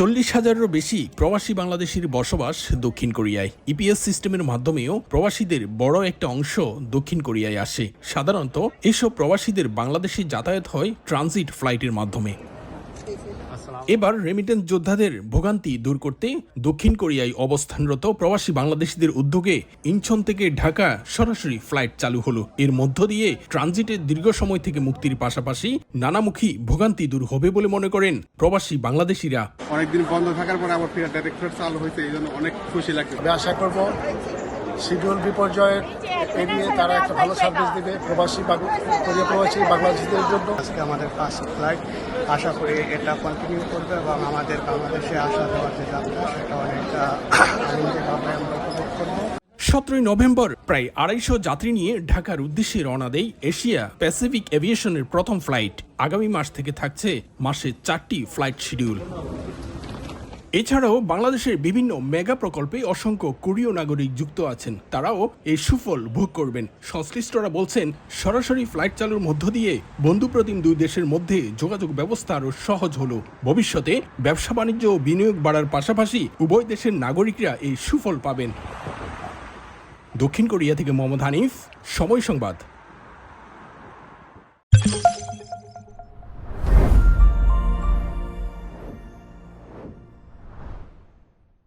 চল্লিশ হাজারেরও বেশি প্রবাসী বাংলাদেশির বসবাস দক্ষিণ কোরিয়ায়। ইপিএস সিস্টেমের মাধ্যমেও প্রবাসীদের বড় একটা অংশ দক্ষিণ কোরিয়ায় আসে। সাধারণত এসব প্রবাসীদের বাংলাদেশে যাতায়াত হয় ট্রানজিট ফ্লাইটের মাধ্যমে। এবার রেমিটেন্স যোদ্ধাদের ভোগান্তি দূর করতে দক্ষিণ কোরিয়ায় অবস্থানরত প্রবাসী বাংলাদেশিদের উদ্যোগে ইনছন থেকে ঢাকা সরাসরি ফ্লাইট চালু হলো। এর মধ্য দিয়ে ট্রানজিটের দীর্ঘ সময় থেকে মুক্তির পাশাপাশি নানামুখী ভোগান্তি দূর হবে বলে মনে করেন প্রবাসী বাংলাদেশিরা। অনেকদিন বন্ধ থাকার পর আবার ফের ডাইরেক্ট ফ্লাইট চালু হয়েছে এই জন্য অনেক খুশি লাগছে। আমি আশা করব শিডিউল বিপর্যয়ের এড়িয়ে তারা একটা ভালো সার্ভিস দেবে। প্রবাসী বাং- কোরিয়া প্রবাসী বাংলাদেশিদের জন্য। আজকে আমাদের ফার্স্ট ফ্লাইট। আশা করি এটা কন্টিনিউ করবে এবং আমাদের বাংলাদেশে আসা যাওয়ার যে যাত্রা সেটা অনেকটা আনন্দভাবে আমরা উপভোগ করব। সতেরোই নভেম্বর প্রায় আড়াইশো যাত্রী নিয়ে ঢাকার উদ্দেশ্যে রওনা দেয় এশিয়া প্যাসিফিক এভিয়েশনের প্রথম ফ্লাইট। আগামী মাস থেকে থাকছে মাসে চারটি ফ্লাইট শিডিউল। এছাড়াও বাংলাদেশের বিভিন্ন মেগা প্রকল্পে অসংখ্য কোরীয় নাগরিক যুক্ত আছেন। তারাও এই সুফল ভোগ করবেন। সংশ্লিষ্টরা বলছেন, সরাসরি ফ্লাইট চালুর মধ্য দিয়ে বন্ধুপ্রতিম দুই দেশের মধ্যে যোগাযোগ ব্যবস্থা আরও সহজ হলো। ভবিষ্যতে ব্যবসা বাণিজ্য ও বিনিয়োগ বাড়ার পাশাপাশি উভয় দেশের নাগরিকরা এই সুফল পাবেন। দক্ষিণ কোরিয়া থেকে মোহাম্মদ হানিফ, সময় সংবাদ।